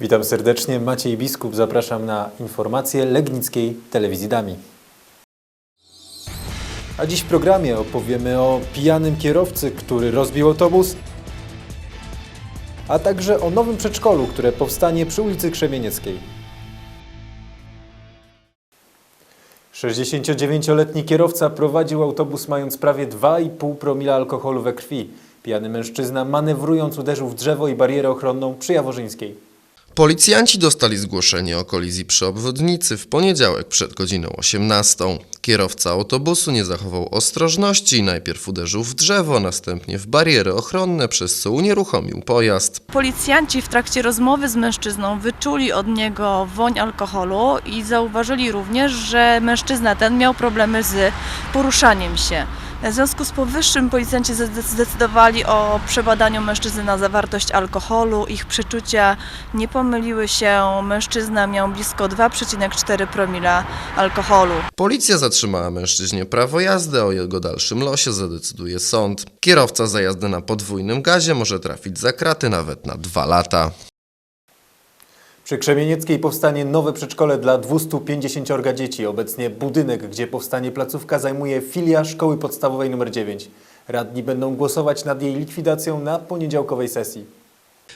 Witam serdecznie, Maciej Biskup, zapraszam na informacje Legnickiej Telewizji Dami. A dziś w programie opowiemy o pijanym kierowcy, który rozbił autobus, a także o nowym przedszkolu, które powstanie przy ulicy Krzemienieckiej. 69-letni kierowca prowadził autobus mając prawie 2,5 promila alkoholu we krwi. Pijany mężczyzna manewrując uderzył w drzewo i barierę ochronną przy Jaworzyńskiej. Policjanci dostali zgłoszenie o kolizji przy obwodnicy w poniedziałek przed godziną 18. Kierowca autobusu nie zachował ostrożności i najpierw uderzył w drzewo, następnie w bariery ochronne, przez co unieruchomił pojazd. Policjanci w trakcie rozmowy z mężczyzną wyczuli od niego woń alkoholu i zauważyli również, że mężczyzna ten miał problemy z poruszaniem się. W związku z powyższym policjanci zde- zdecydowali o przebadaniu mężczyzny na zawartość alkoholu. Ich przeczucia nie pomyliły się. Mężczyzna miał blisko 2,4 promila alkoholu. Policja zatrzymała mężczyźnie prawo jazdy, o jego dalszym losie zadecyduje sąd. Kierowca za jazdę na podwójnym gazie może trafić za kraty nawet na dwa lata. Przy Krzemienieckiej powstanie nowe przedszkole dla 250 dzieci. Obecnie budynek, gdzie powstanie placówka, zajmuje filia szkoły podstawowej nr 9. Radni będą głosować nad jej likwidacją na poniedziałkowej sesji.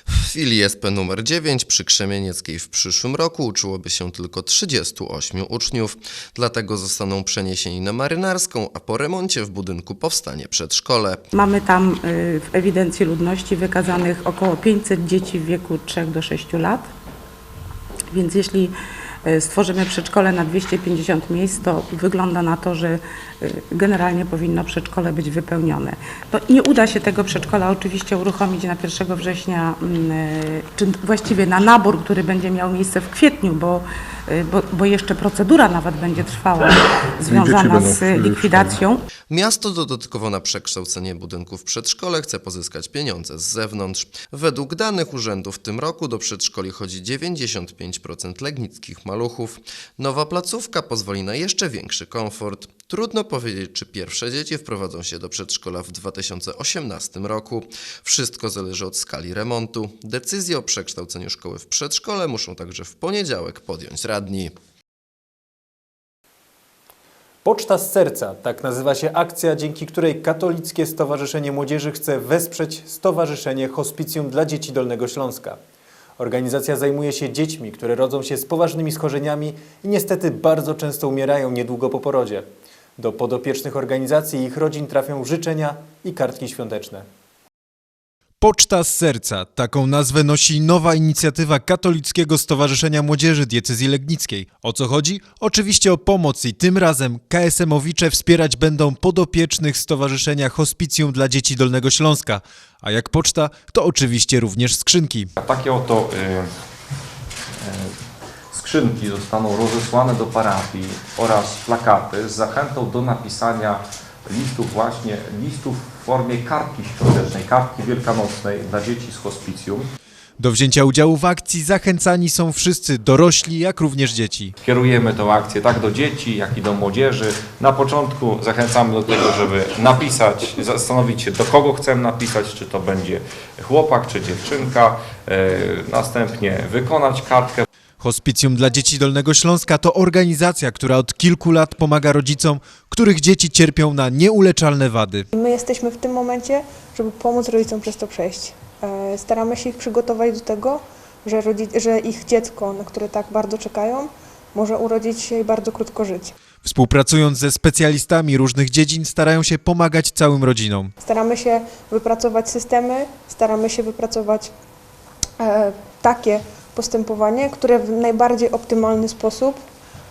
W filii SP nr 9 przy Krzemienieckiej w przyszłym roku uczyłoby się tylko 38 uczniów, dlatego zostaną przeniesieni na Marynarską, a po remoncie w budynku powstanie przedszkole. Mamy tam y, w ewidencji ludności wykazanych około 500 dzieci w wieku 3 do 6 lat. Więc jeśli stworzymy przedszkole na 250 miejsc, to wygląda na to, że y, generalnie powinno przedszkole być wypełnione. No, nie uda się tego przedszkola oczywiście uruchomić na 1 września, mm, y, czy właściwie na nabór, który będzie miał miejsce w kwietniu, bo, bo, bo jeszcze procedura nawet będzie trwała związana z likwidacją. Miasto dodatkowo na przekształcenie budynków przedszkole chce pozyskać pieniądze z zewnątrz. Według danych urzędu w tym roku do przedszkoli chodzi 95% legnickich maluchów. Nowa placówka pozwoli na jeszcze większy komfort. Trudno powiedzieć, czy pierwsze dzieci wprowadzą się do przedszkola w 2018 roku. Wszystko zależy od skali remontu. Decyzję o przekształceniu szkoły w przedszkole muszą także w poniedziałek podjąć radni. Poczta z serca, tak nazywa się akcja, dzięki której Katolickie Stowarzyszenie Młodzieży chce wesprzeć Stowarzyszenie Hospicjum dla Dzieci Dolnego Śląska. Organizacja zajmuje się dziećmi, które rodzą się z poważnymi schorzeniami i niestety bardzo często umierają niedługo po porodzie. Do podopiecznych organizacji i ich rodzin trafią życzenia i kartki świąteczne. Poczta z serca. Taką nazwę nosi nowa inicjatywa Katolickiego Stowarzyszenia Młodzieży Diecezji Legnickiej. O co chodzi? Oczywiście o pomoc i tym razem KSM-owicze wspierać będą podopiecznych Stowarzyszenia Hospicjum dla Dzieci Dolnego Śląska. A jak poczta, to oczywiście również skrzynki. Takie oto y, y, skrzynki zostaną rozesłane do parafii oraz plakaty z zachętą do napisania listów właśnie, listów w formie kartki świątecznej, kartki wielkanocnej dla dzieci z hospicjum. Do wzięcia udziału w akcji zachęcani są wszyscy dorośli, jak również dzieci. Kierujemy tę akcję tak do dzieci, jak i do młodzieży. Na początku zachęcamy do tego, żeby napisać, zastanowić się do kogo chcemy napisać, czy to będzie chłopak, czy dziewczynka. Y, Następnie wykonać kartkę, Hospicjum dla Dzieci Dolnego Śląska to organizacja, która od kilku lat pomaga rodzicom, których dzieci cierpią na nieuleczalne wady. My jesteśmy w tym momencie, żeby pomóc rodzicom przez to przejść. E, Staramy się ich przygotować do tego, że, że ich dziecko, na które tak bardzo czekają, może urodzić się i bardzo krótko żyć. Współpracując ze specjalistami różnych dziedzin, starają się pomagać całym rodzinom. Staramy się wypracować systemy, staramy się wypracować e, takie postępowanie, które w najbardziej optymalny sposób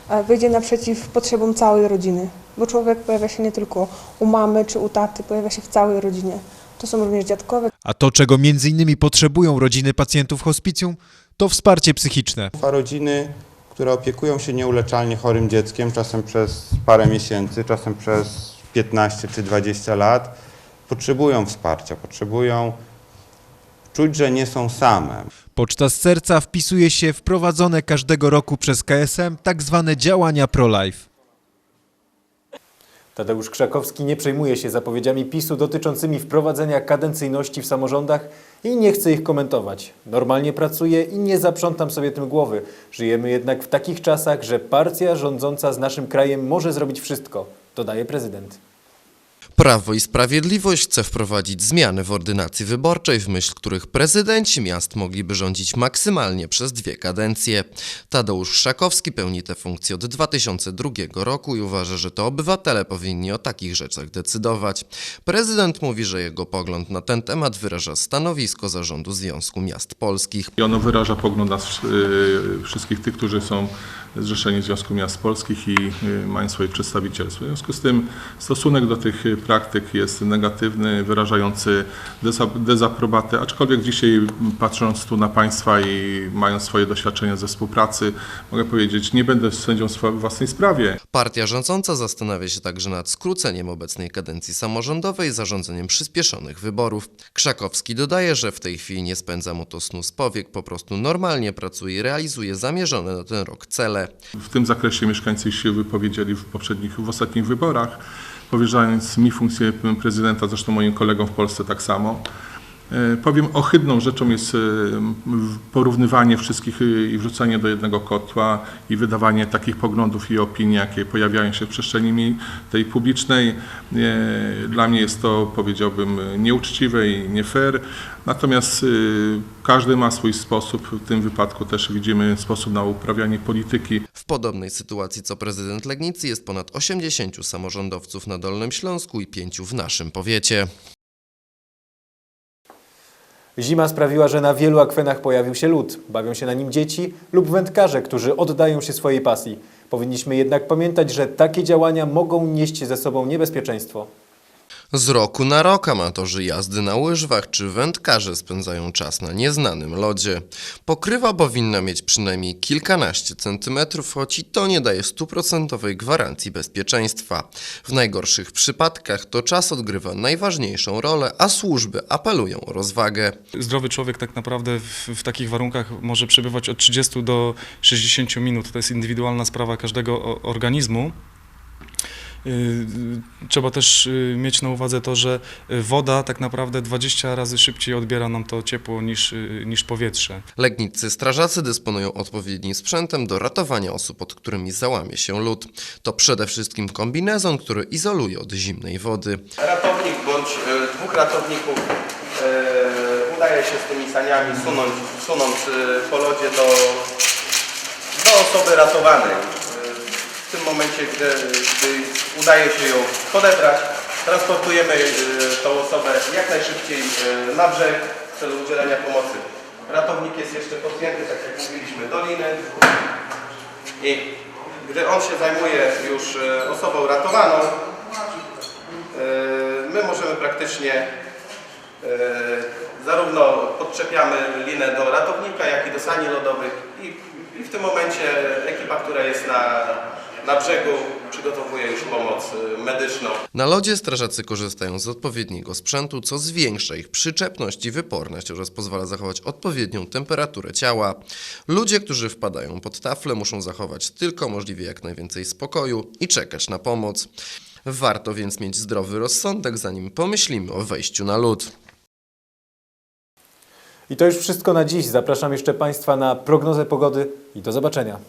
e, wyjdzie naprzeciw potrzebom całej rodziny. Bo człowiek pojawia się nie tylko u mamy czy u taty, pojawia się w całej rodzinie. To są również dziadkowie, A to, czego między innymi potrzebują rodziny pacjentów hospicjum, to wsparcie psychiczne. A rodziny, które opiekują się nieuleczalnie chorym dzieckiem, czasem przez parę miesięcy, czasem przez 15 czy 20 lat, potrzebują wsparcia, potrzebują czuć, że nie są same. Poczta z serca wpisuje się w prowadzone każdego roku przez KSM tak zwane działania pro-life. Tadeusz Krzakowski nie przejmuje się zapowiedziami PiSu dotyczącymi wprowadzenia kadencyjności w samorządach i nie chce ich komentować. Normalnie pracuje i nie zaprzątam sobie tym głowy. Żyjemy jednak w takich czasach, że partia rządząca z naszym krajem może zrobić wszystko, dodaje prezydent. Prawo i Sprawiedliwość chce wprowadzić zmiany w ordynacji wyborczej, w myśl których prezydenci miast mogliby rządzić maksymalnie przez dwie kadencje. Tadeusz Szakowski pełni tę funkcję od 2002 roku i uważa, że to obywatele powinni o takich rzeczach decydować. Prezydent mówi, że jego pogląd na ten temat wyraża stanowisko zarządu Związku Miast Polskich. I ono wyraża pogląd nas y, wszystkich tych, którzy są zrzeszeni w Związku Miast Polskich i y, mają swoje przedstawicielstwo. W związku z tym stosunek do tych y, praktyk jest negatywny, wyrażający deza- dezaprobatę, aczkolwiek dzisiaj patrząc tu na Państwa i mając swoje doświadczenia ze współpracy, mogę powiedzieć, nie będę sędzią w własnej sprawie, Partia rządząca zastanawia się także nad skróceniem obecnej kadencji samorządowej zarządzeniem przyspieszonych wyborów. Krzakowski dodaje, że w tej chwili nie spędza mu to snu z powiek, po prostu normalnie pracuje i realizuje zamierzone na ten rok cele. W tym zakresie mieszkańcy się wypowiedzieli w poprzednich, w ostatnich wyborach, powierzając mi funkcję prezydenta, zresztą moim kolegom w Polsce tak samo. E, Powiem, ohydną rzeczą jest e, porównywanie wszystkich e, i wrzucanie do jednego kotła i wydawanie takich poglądów i opinii, jakie pojawiają się w przestrzeni tej publicznej. Dla mnie jest to, powiedziałbym, nieuczciwe i nie fair. Natomiast każdy ma swój sposób. W tym wypadku też widzimy sposób na uprawianie polityki. W podobnej sytuacji co prezydent Legnicy jest ponad 80 samorządowców na Dolnym Śląsku i 5 w naszym powiecie. Zima sprawiła, że na wielu akwenach pojawił się lód. Bawią się na nim dzieci lub wędkarze, którzy oddają się swojej pasji. Powinniśmy jednak pamiętać, że takie działania mogą nieść ze sobą niebezpieczeństwo. Z roku na rok amatorzy jazdy na łyżwach czy wędkarze spędzają czas na nieznanym lodzie. Pokrywa powinna mieć przynajmniej kilkanaście centymetrów, choć i to nie daje stuprocentowej gwarancji bezpieczeństwa. W najgorszych przypadkach to czas odgrywa najważniejszą rolę, a służby apelują o rozwagę. Zdrowy człowiek tak naprawdę w, w takich warunkach może przebywać od 30 do 60 minut. To jest indywidualna sprawa każdego organizmu. Yy, Trzeba też yy, mieć na uwadze to, że yy, woda tak naprawdę 20 razy szybciej odbiera nam to ciepło niż, niż powietrze. Legniccy strażacy dysponują odpowiednim sprzętem do ratowania osób, pod którymi załamie się lód. To przede wszystkim kombinezon, który izoluje od zimnej wody. ratownik bądź dwóch ratowników e, udaje się z tymi saniami sunąć, sunąć po lodzie do, do osoby ratowanej. W tym momencie, gdy, gdy udaje się ją podebrać, transportujemy e, tą osobę jak najszybciej e, na brzeg w celu udzielenia pomocy. Ratownik jest jeszcze podpięty, tak jak mówiliśmy, do liny i gdy on się zajmuje już e, osobą ratowaną, My możemy praktycznie zarówno podczepiamy linę do ratownika, jak i do sani lodowych i w tym momencie ekipa, która jest na, na brzegu przygotowuje już pomoc e, medyczną. Na lodzie strażacy korzystają z odpowiedniego sprzętu, co zwiększa ich przyczepność i wyporność oraz pozwala zachować odpowiednią temperaturę ciała. Ludzie, którzy wpadają pod taflę, muszą zachować tylko możliwie jak najwięcej spokoju i czekać na pomoc. Warto więc mieć zdrowy rozsądek, zanim pomyślimy o wejściu na lód. I to już wszystko na dziś. Zapraszam jeszcze Państwa na prognozę pogody i do zobaczenia.